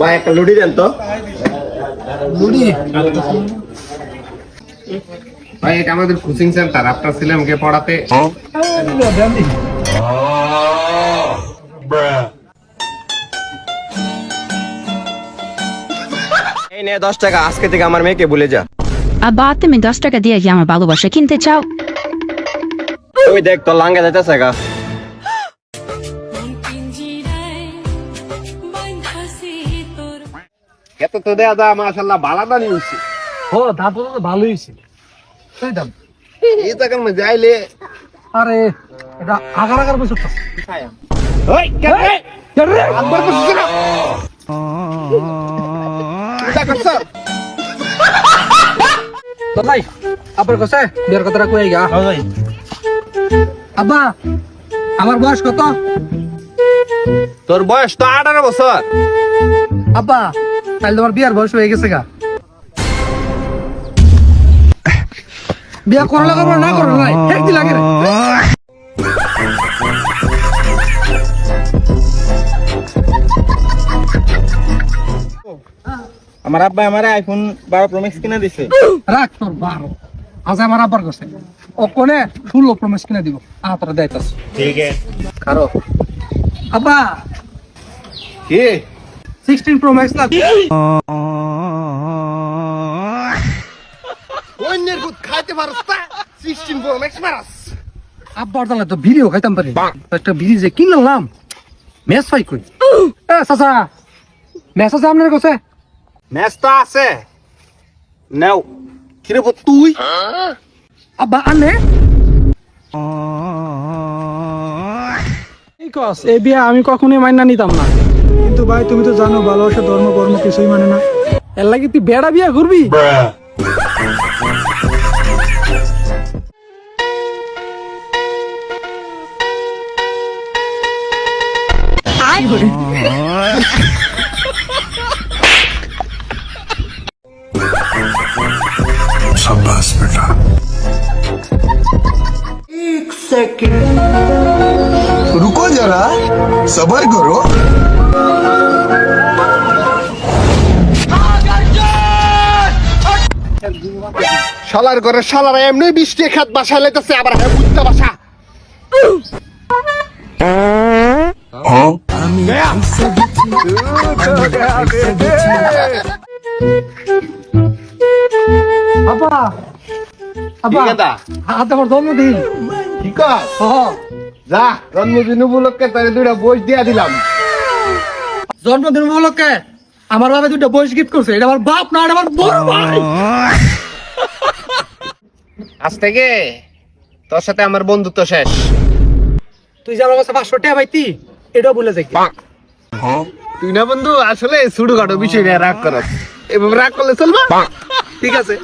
ভাই একটা লুডি দেন তো। লুডি? ভাই এটা আমাদের কোচিং সেন্টার আপনার ছেলেমকে পড়াতে। এই নে দশ টাকা আজকে থেকে আমার মেয়েকে ভুলে যা। আব্বা তুমি দশ টাকা দিয়ে কি আমার ভালোবাসা কিনতে চাও। ওই দেখ তোর লাঙ্গে যাইতেছে গা। এত তো দেয়া দা মাশাল্লাহ বালাদা নিউজ ও দাঁত তো ভালোই হয়েছে সেই দাম এই জায়গার মধ্যে আইলে আরে এটা আগার আগার বসে তো। ওই কে রে? একবার বসছিস না? এটা করছ তো ভাই আপনার কাছে বিয়ের কথাটা কই গা? ভাই। আব্বা আমার বয়স কত? তোর বয়স তো আঠারো বছর। আব্বা তাহলে তোমার বিয়ার বয়স হয়ে গেছে গা। বিয়া করা লাগাবো না করো একদিন লাগে আমার আব্বা আমার আইফোন বারো প্রো ম্যাক্স কিনে দিছে। রাখ তোর বারো। আজ আমার আব্বার কাছে। ও কোনে? ষোলো প্রমেশ কিনে দিব। আতরা দেয়তাস ঠিক আছে। কারও? আব্বা! কি? সিক্সটিন প্রো ম্যাক্স না অন্যের ভূত খাইতে পারস তা সিক্সটিন প্রো ম্যাক্স মারাস। আব্বার তাহলে তো ভিডিও খাইতাম পারি। একটা ভিডিও যে কিনলাম মেস ফাই কই এ চাচা মেস আছে আপনার কাছে? ম্যাচ তো আছে। নাও কিরে বল তুই। আব্বা আনে। এই কস এই বিয়া আমি কখনোই মাইনা নিতাম না। কিন্তু ভাই তুমি তো জানো ভালোবাসা ধর্ম কর্ম কিছুই মানে না। এর লাগি তুই বেড়া বিয়া করবি? রুকো যারা সবার করো শালার ঘরে শালারা এমনি বৃষ্টি খাত বাসা লেতেছে আবার হ্যাঁ বুঝতে বাসা। আবা আবা আদা আমার জন্মদিন। ঠিক আছে। হ্যাঁ। যা জন্মদিন উপলক্ষে তাহলে দুইটা বই দিয়া দিলাম। জন্মদিন উপলক্ষে আমার বাবা দুটো বয়স গিফট করছে এটা আমার বাপ না এটা আমার বড় ভাই। আজ থেকে তোর সাথে আমার বন্ধুত্ব শেষ। তুই যে আমার কাছে পাঁচশো টাকা পাইতি এটাও বলে যাই তুই না বন্ধু আসলে ছোটখাটো বিষয় নিয়ে রাগ করস। এভাবে রাগ করলে চলবে? ঠিক আছে।